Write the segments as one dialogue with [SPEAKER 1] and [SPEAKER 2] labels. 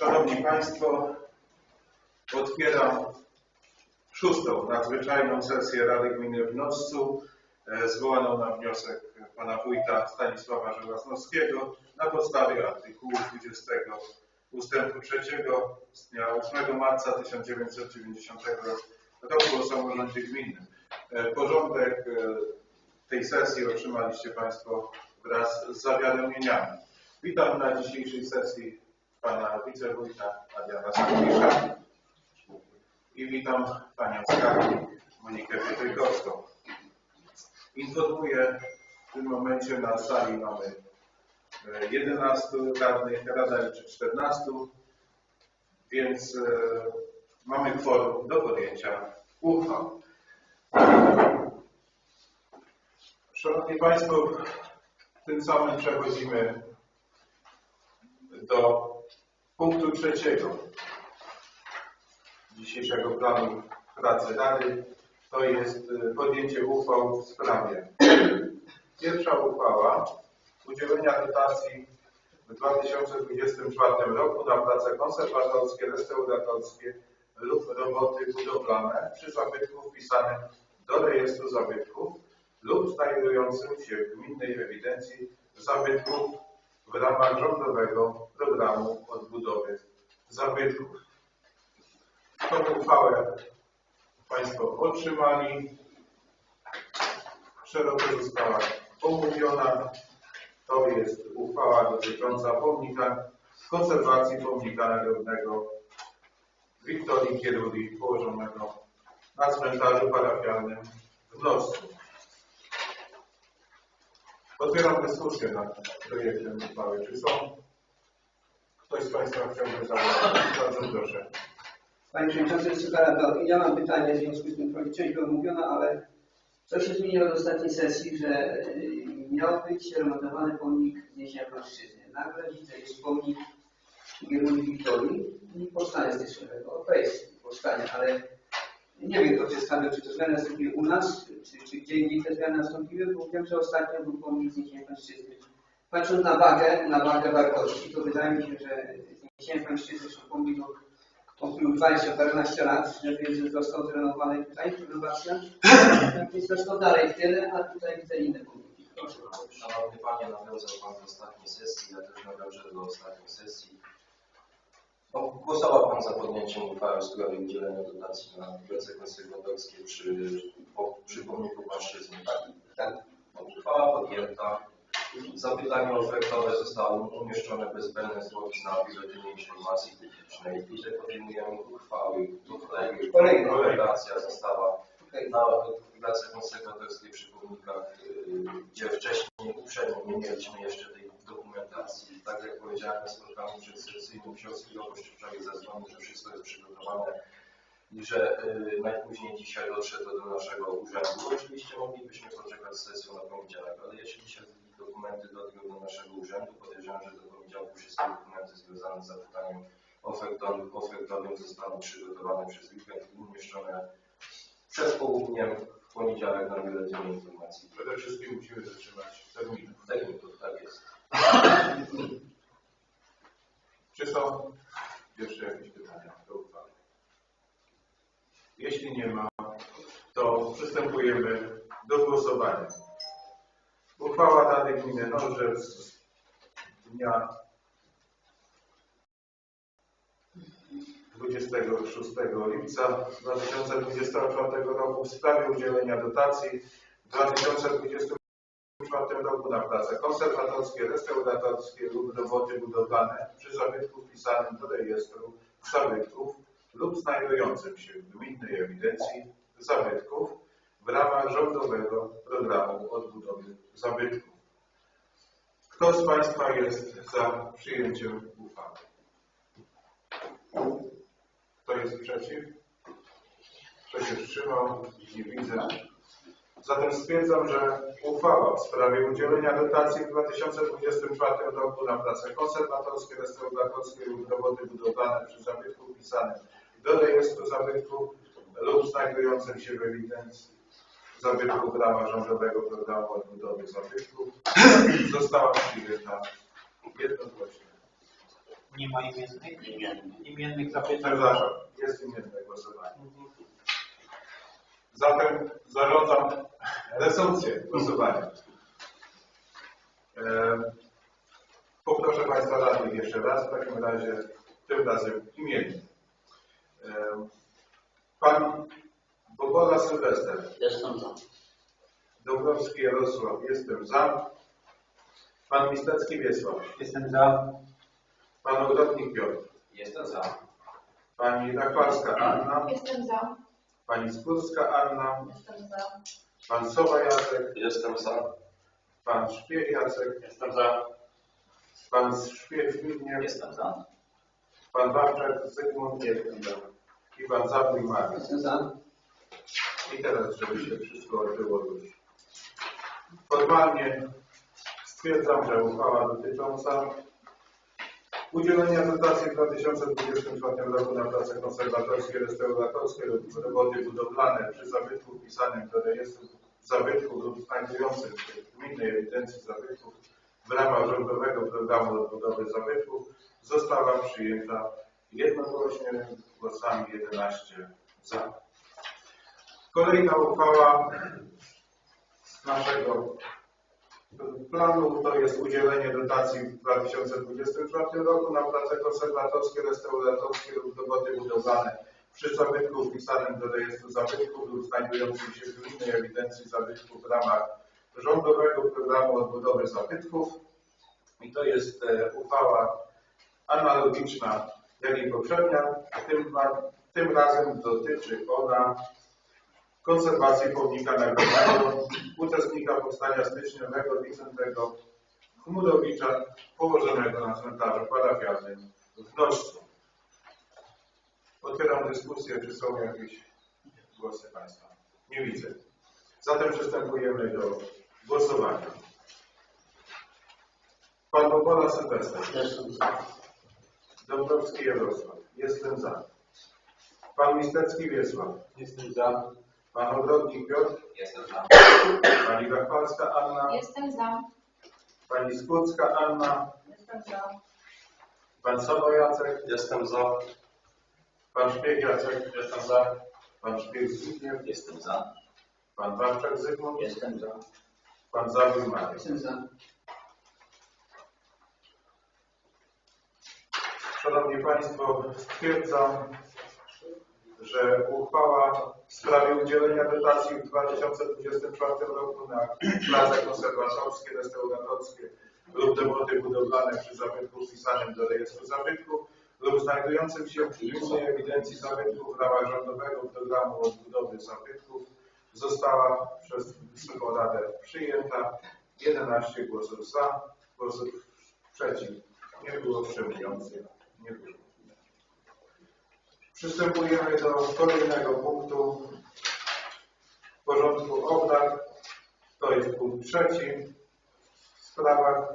[SPEAKER 1] Szanowni Państwo, otwieram szóstą nadzwyczajną sesję Rady Gminy w Noscu, e, zwołaną na wniosek pana wójta Stanisława Żelazowskiego na podstawie artykułu 20 ustępu 3 z dnia 8 marca 1990 roku o samorządzie gminnym. E, Porządek e, tej sesji otrzymaliście Państwo wraz z zawiadomieniami. Witam na dzisiejszej sesji pana wicewójta Adriana Skarbisza i witam panią skarbnik Monikę Pietrykowską. Informuję, w tym momencie na sali mamy e, 11 radnych, Rada liczy 14, więc e, mamy kworum do podjęcia uchwał. Szanowni Państwo, tym samym przechodzimy do punktu trzeciego dzisiejszego planu pracy Rady. To jest y, podjęcie uchwał w sprawie. Pierwsza uchwała udzielenia dotacji w 2024 roku na prace konserwatorskie, restauratorskie lub roboty budowlane przy zabytku wpisanym do rejestru zabytków lub znajdującym się w gminnej ewidencji zabytków w ramach rządowego programu odbudowy zabytków. Tą uchwałę Państwo otrzymali. Szeroko została omówiona. To jest uchwała dotycząca pomnika, konserwacji pomnika narodowego Wiktorii Kieruli położonego na cmentarzu parafialnym w Noscu. Otwieram dyskusję nad projektem uchwały. Czy są? Ktoś z Państwa chciałby zabrać? Bardzo proszę.
[SPEAKER 2] Panie Przewodniczący, Rado, ja mam pytanie, w związku z tym część była omówiona, ale co się zmieniło od ostatniej sesji, że y, miał być remontowany pomnik Zniesienia Polszczyzny. Nagle widzę, jest pomnik Gieruli Wiktorii i powstanie styczniowego. Okej, jest powstanie, ale nie wiem, to czy jest czy to zmiany nastąpiły u nas, czy, czy gdzie indziej te zmiany nastąpiły, bo wiem, że ostatnio był pomnik Zniesienia. Patrząc na wagę, na wagę wartości, to wydaje mi się, że Zniesienia Polszczyzny, zresztą pomnik był on 20 paręnaście lat, żeby został zrenowany tutaj, renowacja. Więc zresztą dalej tyle, a tutaj widzę inne pomniki. Proszę bardzo.
[SPEAKER 3] Szanowny Panie, nawiązał Pan do ostatniej sesji, ja też nawiążę do ostatniej sesji. No, głosował Pan za podjęciem uchwały w sprawie udzielenia dotacji na prace konserwatorskie przy, po, przy pomniku Płaszczyzny. Tak, tak. No, uchwała podjęta. Zapytanie ofertowe zostało umieszczone bez zbędnych zwrotów na biuletynie informacji publicznej. Tutaj podejmujemy uchwały, której
[SPEAKER 2] Kolejna.
[SPEAKER 3] rekomendacja została na prace konserwatorskie przy pomnikach, y, gdzie wcześniej uprzednio nie mieliśmy jeszcze tej Tak jak powiedziałem na spotkaniu przedsessyjnym, ksiądz Chwilowość wczoraj zadzwonił, że wszystko jest przygotowane i że y, najpóźniej dzisiaj dotrze to do naszego urzędu. Oczywiście moglibyśmy poczekać z sesją na poniedziałek, ale jeśli się dokumenty dotrą do naszego urzędu, podejrzewam, że do poniedziałku wszystkie dokumenty związane z zapytaniem ofertowym, ofertowym zostaną przygotowane przez weekend i umieszczone przed południem w poniedziałek na biuletynie informacji.
[SPEAKER 1] Przede wszystkim musimy zatrzymać terminów.
[SPEAKER 3] Techników, tak jest.
[SPEAKER 1] Czy są jeszcze jakieś pytania do uchwały? Jeśli nie ma, to przystępujemy do głosowania. Uchwała Rady Gminy Nożec z dnia 26 lipca 2024 roku w sprawie udzielenia dotacji w 2024 roku na konserwatorskie, restauratorskie lub roboty budowlane przy zabytku wpisanym do rejestru zabytków lub znajdującym się w gminnej ewidencji zabytków w ramach rządowego programu odbudowy zabytków. Kto z Państwa jest za przyjęciem uchwały? Kto jest przeciw? Kto się wstrzymał? Nie widzę. Zatem stwierdzam, że uchwała w sprawie udzielenia dotacji w 2024 roku na prace konserwatorskie, restauratorskie lub roboty budowlane przy zabytku wpisanym do rejestru zabytków lub znajdującym się w ewidencji zabytków w ramach rządowego programu odbudowy zabytków została przyjęta jednogłośnie.
[SPEAKER 4] Nie ma imiennych? Imiennych zapytań.
[SPEAKER 1] Przepraszam, jest imienne głosowanie. Zatem zarządzam resumpcję głosowania. Poproszę Państwa radnych jeszcze raz, w takim razie tym razem imiennie. Pan Bobola Sylwester,
[SPEAKER 5] Jestem za.
[SPEAKER 1] Dąbrowski Jarosław, jestem za. Pan Mistecki Wiesław,
[SPEAKER 4] Jestem za.
[SPEAKER 1] Pan Ogrodnik Piotr,
[SPEAKER 3] Jestem za.
[SPEAKER 1] Pani Rakwarska Anna,
[SPEAKER 6] Jestem za.
[SPEAKER 1] Pani Skórska Anna,
[SPEAKER 6] Jestem za.
[SPEAKER 1] Pan Sowa Jacek,
[SPEAKER 3] Jestem za.
[SPEAKER 1] Pan Szpieg Jacek,
[SPEAKER 3] Jestem za.
[SPEAKER 1] Pan Szpieg Zbigniew,
[SPEAKER 3] Jestem za.
[SPEAKER 1] Pan Wawczak Zygmunt Jedliga i Pan Zabój Mariusz.
[SPEAKER 2] Jestem za.
[SPEAKER 1] I teraz, żeby się wszystko odbyło już. Formalnie stwierdzam, że uchwała dotycząca udzielenia dotacji w 2024 roku na prace konserwatorskie, restauratorskie lub roboty budowlane przy zabytku wpisanym do rejestru zabytków lub znajdującym się w gminnej ewidencji zabytków w ramach rządowego programu odbudowy zabytków została przyjęta jednogłośnie głosami 11 za. Kolejna uchwała z naszego planu to jest udzielenie dotacji w 2024 roku na prace konserwatorskie, restauratorskie lub roboty budowlane przy zabytku wpisanym do rejestru zabytków lub znajdującym się w gminnej ewidencji zabytków w ramach rządowego programu odbudowy zabytków. I to jest e, uchwała analogiczna jak i poprzednia. Tym, tym razem dotyczy ona konserwacji pomnika narodowego, uczestnika powstania styczniowego Wicentego Chmurowicza, położonego na cmentarzu parafialnym w Noszcu. Otwieram dyskusję, czy są jakieś głosy Państwa. Nie widzę. Zatem przystępujemy do głosowania. Pan Bobola Sylwester.
[SPEAKER 5] Jestem za.
[SPEAKER 1] Dąbrowski Jarosław. Jestem za. Pan Mistecki Wiesław.
[SPEAKER 4] Jestem za.
[SPEAKER 1] Pan Ogrodnik Piotr.
[SPEAKER 3] Jestem za.
[SPEAKER 1] Pani Rafalska Anna.
[SPEAKER 6] Jestem za.
[SPEAKER 1] Pani Skórska Anna.
[SPEAKER 6] Jestem za.
[SPEAKER 1] Pan Sobo Jacek.
[SPEAKER 3] Jestem za.
[SPEAKER 1] Pan Szpieg Jacek. Jestem za. Pan Szpieg Zbigniew.
[SPEAKER 3] Jestem za.
[SPEAKER 1] Pan Wawczak Zygmunt.
[SPEAKER 5] Jestem za.
[SPEAKER 1] Pan Zabój Mariusz.
[SPEAKER 2] Jestem za.
[SPEAKER 1] Szanowni Państwo, stwierdzam, że uchwała w sprawie udzielenia dotacji w 2024 roku na prace konserwatorskie, restauratorskie lub roboty budowlane przy zabytku wpisanym do rejestru zabytków lub znajdującym się w gminnej ewidencji zabytków w ramach rządowego programu odbudowy zabytków została przez Wysoką Radę przyjęta. 11 głosów za, głosów przeciw nie było wstrzymujących. Nie było. Przystępujemy do kolejnego punktu porządku obrad. To jest punkt trzeci w sprawach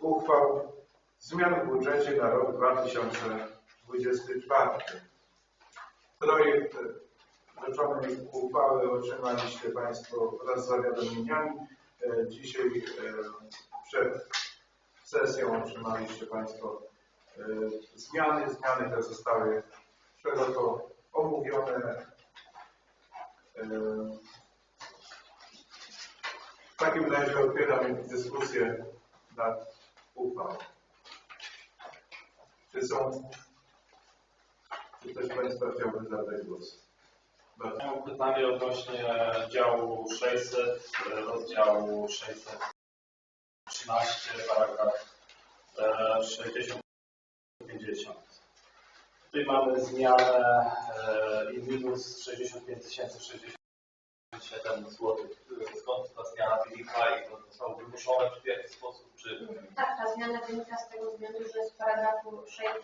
[SPEAKER 1] uchwał zmian w budżecie na rok 2024. Projekt rzeczonej uchwały otrzymaliście Państwo wraz z zawiadomieniami. E, Dzisiaj e, przed sesją otrzymaliście Państwo e, zmiany. Zmiany te zostały szeroko omówione. E, W takim razie otwieram dyskusję nad uchwałą. Czy są, czy ktoś z Państwa chciałby zabrać głos?
[SPEAKER 7] Mam pytanie odnośnie działu 600, e, rozdziału 613, paragraf e, 60-50. Tutaj mamy zmianę e, i minus 65 067 zł. Skąd ta zmiana wynika i to zostało wymuszone w jaki sposób, czy
[SPEAKER 6] Tak, ta zmiana wynika z tego względu, że z paragrafu sze-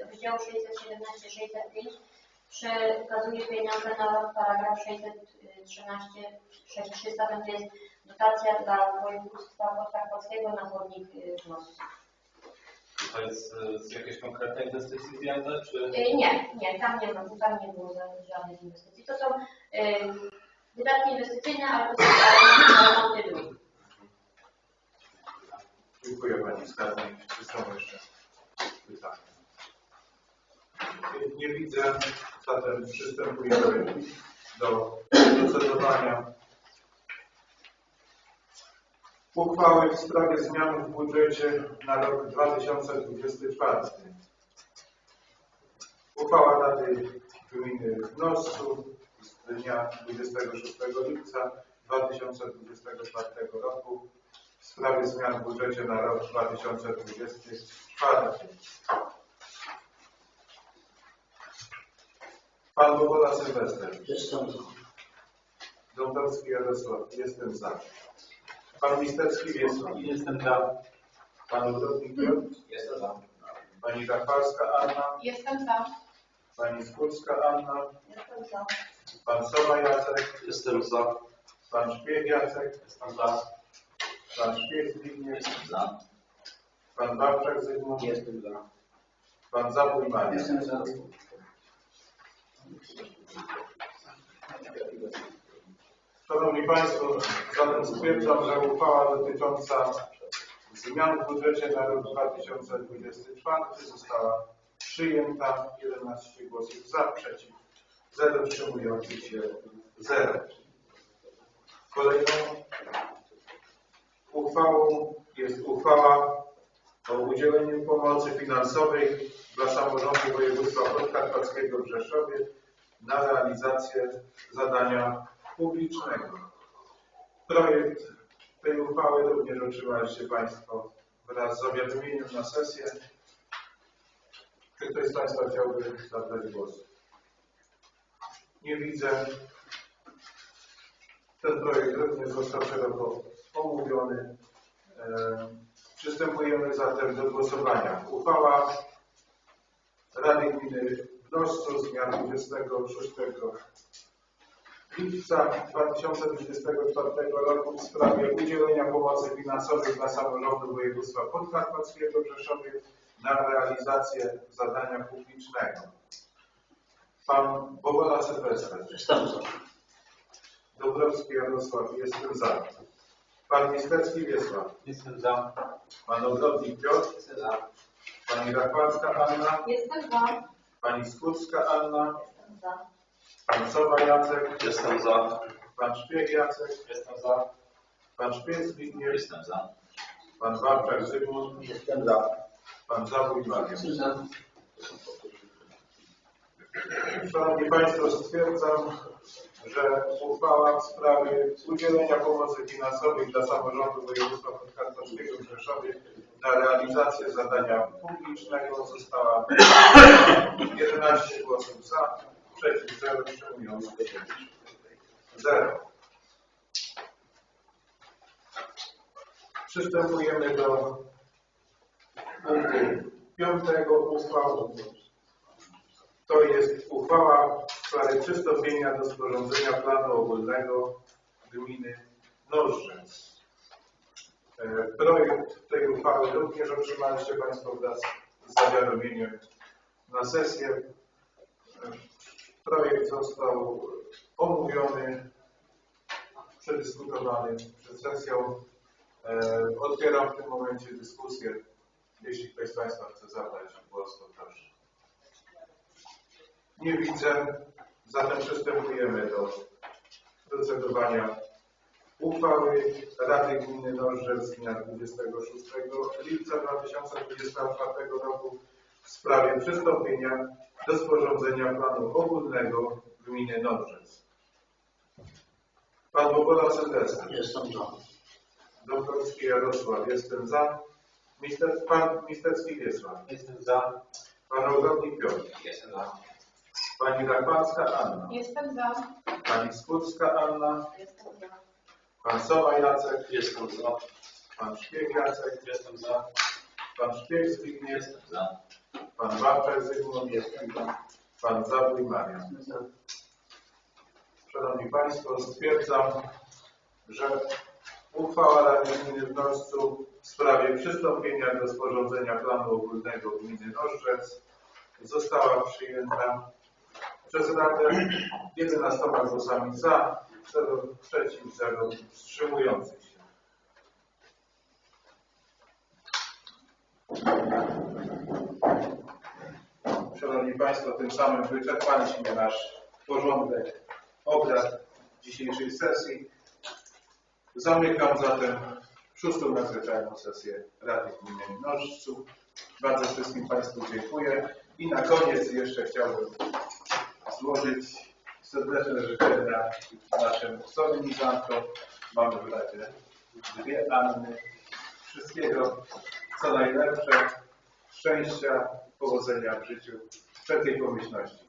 [SPEAKER 6] y, rozdziału 617-605 przekazuje pieniądze na paragraf 613 6300, tam gdzie jest dotacja dla województwa podkarpackiego na chodnik y, w Nosce.
[SPEAKER 7] To jest e, z jakiejś konkretnej inwestycji zdjęte, czy
[SPEAKER 6] Y, Nie, nie, tam nie ma, tam nie było żadnych inwestycji. To są y, wydatki inwestycyjne, ale to są na remonty dróg.
[SPEAKER 1] Dziękuję Pani Skarbnik. Czy są jeszcze pytania? Nie widzę, zatem przystępujemy do procedowania. Uchwały w sprawie zmian w budżecie na rok 2024. Uchwała Rady Gminy w Noscu z dnia 26 lipca 2024 roku w sprawie zmian w budżecie na rok 2024. Pan Bobola Sylwester.
[SPEAKER 2] Jestem za.
[SPEAKER 1] Dąbrowski Jarosław. Jestem za. Pan Listecki Wiesław.
[SPEAKER 4] Jestem za.
[SPEAKER 1] Pan Ludownik.
[SPEAKER 3] Jestem za.
[SPEAKER 1] Pani Rafalska Anna.
[SPEAKER 6] Jestem za.
[SPEAKER 1] Pani Skórska Anna.
[SPEAKER 6] Jestem za.
[SPEAKER 1] Pan Sowa Jacek.
[SPEAKER 3] Jestem za.
[SPEAKER 1] Pan Szpieg Jacek.
[SPEAKER 3] Jestem za.
[SPEAKER 1] Pan Szpieg Zbigniew.
[SPEAKER 3] Za.
[SPEAKER 1] Pan Babczak Zygmunt.
[SPEAKER 2] Jestem za.
[SPEAKER 1] Pan Zabój Maria.
[SPEAKER 2] Jestem za.
[SPEAKER 1] Szanowni Państwo, zatem stwierdzam, że uchwała dotycząca zmian w budżecie na rok 2024 została przyjęta. 11 głosów za, przeciw, 0 wstrzymujących się, 0. Kolejną uchwałą jest uchwała o udzieleniu pomocy finansowej dla samorządu województwa podkarpackiego w Rzeszowie na realizację zadania publicznego. Projekt tej uchwały również otrzymaliście Państwo wraz z zawiadomieniem na sesję. Czy ktoś z Państwa chciałby zabrać głos? Nie widzę. Ten projekt również został szeroko omówiony. E, Przystępujemy zatem do głosowania. Uchwała Rady Gminy w Noscu z dnia 26 lipca 2024 roku w sprawie udzielenia pomocy finansowej dla samorządu województwa podkarpackiego w Rzeszowie na realizację zadania publicznego. Pan Bobola Sylwester.
[SPEAKER 2] Jestem za.
[SPEAKER 1] Dobrowski Jarosław. Jestem za. Pan Mistecki Wiesław.
[SPEAKER 4] Jestem za.
[SPEAKER 1] Pan Ogrodnik Piotr.
[SPEAKER 2] Jestem za.
[SPEAKER 1] Pani Rachwalska Anna.
[SPEAKER 6] Jestem za.
[SPEAKER 1] Pani Skórska Anna.
[SPEAKER 6] Jestem za.
[SPEAKER 1] Pan Sowa Jacek.
[SPEAKER 3] Jestem za.
[SPEAKER 1] Pan Szpieg Jacek.
[SPEAKER 3] Jestem za.
[SPEAKER 1] Pan Szpieg Zbigniew.
[SPEAKER 3] Jestem za.
[SPEAKER 1] Pan Babczak Zygmunt.
[SPEAKER 2] Jestem za.
[SPEAKER 1] Pan Zabój Mariusz.
[SPEAKER 2] Za.
[SPEAKER 1] Szanowni Państwo, stwierdzam, że uchwała w sprawie udzielenia pomocy finansowej dla samorządu województwa podkarpackiego w Rzeszowie na realizację zadania publicznego została 11 głosów za, przeciw 0, wstrzymujących się 0. Przystępujemy do punktu piątego uchwał to jest uchwała w sprawie przystąpienia do sporządzenia planu ogólnego gminy Nożrzec. E, Projekt tej uchwały również otrzymaliście Państwo wraz z zawiadomieniem na sesję. Projekt został omówiony, przedyskutowany przed sesją. E, Otwieram w tym momencie dyskusję. Jeśli ktoś z Państwa chce zabrać głos, to proszę. Nie widzę. Zatem przystępujemy do procedowania uchwały Rady Gminy z dnia 26 lipca 2024 roku w sprawie przystąpienia do sporządzenia planu ogólnego gminy Nożdżec. Pan Bobola Sylwester.
[SPEAKER 2] Jestem za.
[SPEAKER 1] Doktorski Jarosław. Jestem za. Mister, pan Mistecki Wiesław.
[SPEAKER 4] Jestem za.
[SPEAKER 1] Pan Ogrodnik Piotr.
[SPEAKER 3] Jestem za.
[SPEAKER 1] Pani Rachwalska Anna.
[SPEAKER 6] Jestem za.
[SPEAKER 1] Pani Skórska Anna.
[SPEAKER 6] Jestem za.
[SPEAKER 1] Pan Sowa Jacek.
[SPEAKER 3] Jestem za.
[SPEAKER 1] Pan Szpieg Jacek.
[SPEAKER 3] Jestem za.
[SPEAKER 1] Pan Szpieg Zbigniew.
[SPEAKER 3] Jestem za.
[SPEAKER 1] Pan Babczak Zygmunt. Jestem za. Pan Zabój Marian. Szanowni Państwo, stwierdzam, że uchwała Rady Gminy w Nożcu w sprawie przystąpienia do sporządzenia planu ogólnego gminy Nożdżec została przyjęta przez Radę 11 głosami za, 0 przeciw, 0 wstrzymujących Szanowni Państwo, tym samym wyczerpaliśmy nasz porządek obrad dzisiejszej sesji. Zamykam zatem szóstą nadzwyczajną sesję Rady Gminy Nożców. Bardzo wszystkim Państwu dziękuję i na koniec jeszcze chciałbym złożyć serdeczne życzenia naszym solenizantom. Mamy w Radzie dwie Anny. Wszystkiego co najlepsze, szczęścia, powodzenia w życiu, wszelkiej pomyślności.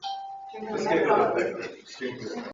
[SPEAKER 1] Wszystkiego dobrego. Dziękuję.